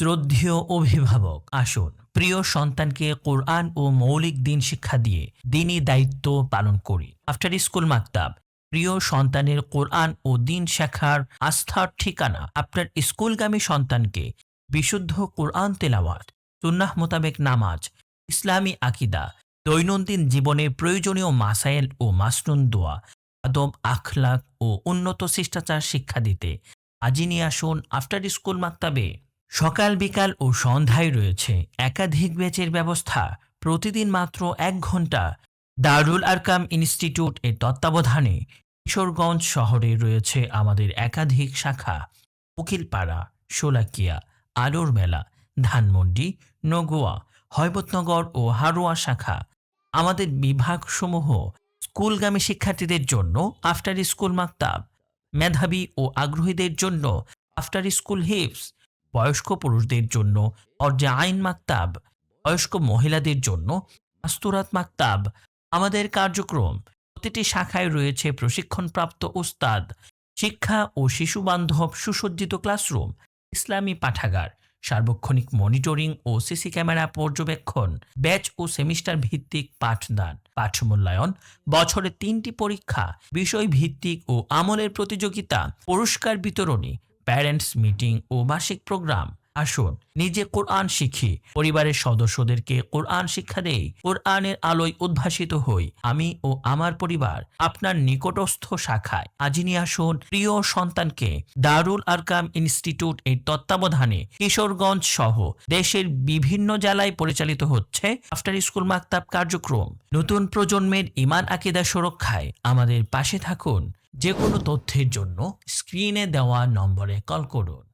শ্রদ্ধেয় অভিভাবক, আসুন, প্রিয় সন্তানকে কোরআন ও মৌলিক দিন শিক্ষা দিয়ে দিনই দায়িত্ব পালন করি। আফটার স্কুল মাকতাব প্রিয় সন্তানের কোরআন ও দিন শেখার আস্থার ঠিকানা আপনার স্কুলগামী সন্তানকে বিশুদ্ধ কোরআন তেলাওয়াত, সুন্নাহ মোতাবেক নামাজ, ইসলামী আকিদা, দৈনন্দিন জীবনে প্রয়োজনীয় মাসাইল ও মাসনুন দোয়া, আদব, আখলাক ও উন্নত শিষ্টাচার শিক্ষা দিতে। আজই নিয়ে আসুন আফটার স্কুল মাকতাবে সকাল, বিকাল ও সন্ধ্যায় রয়েছে একাধিক ব্যাচের ব্যবস্থা। প্রতিদিন মাত্র এক ঘণ্টা দারুল আরকাম ইনস্টিটিউট এর তত্ত্বাবধানে কিশোরগঞ্জ শহরে রয়েছে আমাদের একাধিক শাখা। উকিলপাড়া, শোলাকিয়া, আলোর মেলা, ধানমন্ডি, নগোয়া, হৈবতনগর ও হারোয়া শাখা। আমাদের বিভাগসমূহ স্কুলগামী শিক্ষার্থীদের জন্য আফটার স্কুল মাকতাব। মেধাবী ও আগ্রহীদের জন্য আফটার স্কুল হিপস বয়স্ক পুরুষদের জন্য অর্জে আইন মাকতাব, বয়স্ক মহিলাদের জন্য আস্তুরাত মাকতাব। আমাদের কার্যক্রম, প্রতিটি শাখায় রয়েছে প্রশিক্ষণপ্রাপ্ত উস্তাদ, শিক্ষা ও শিশু বান্ধব সুসজ্জিত ক্লাসরুম, ইসলামী পাঠাগার, সার্বক্ষণিক মনিটরিং ও সিসি ক্যামেরা পর্যবেক্ষণ, ব্যাচ ও সেমিস্টার ভিত্তিক পাঠদান পাঠ মূল্যায়ন বছরে তিনটি পরীক্ষা বিষয় ভিত্তিক ও আমলের প্রতিযোগিতা, পুরস্কার বিতরণী প্যারেন্টস মিটিং ও বার্ষিক প্রোগ্রাম আসুন, নিজে কোরআন শিখি। পরিবারের সদস্যদেরকে কোরআন শিক্ষা দেই। কোরআনের আলোয় উদ্ভাসিত হই। আমি ও আমার পরিবার আপনার নিকটস্থ শাখায় আজই নিয়ে আসুন প্রিয় সন্তানকে দারুল আরকাম ইনস্টিটিউট এর তত্ত্বাবধানে কিশোরগঞ্জ সহ দেশের বিভিন্ন জেলায় পরিচালিত হচ্ছে আফটার স্কুল মাকতাব কার্যক্রম। নতুন প্রজন্মের ইমান আকিদা সুরক্ষায় আমাদের পাশে থাকুন। যে কোনো তথ্যের জন্য স্ক্রিনে দেওয়া নম্বরে কল করুন।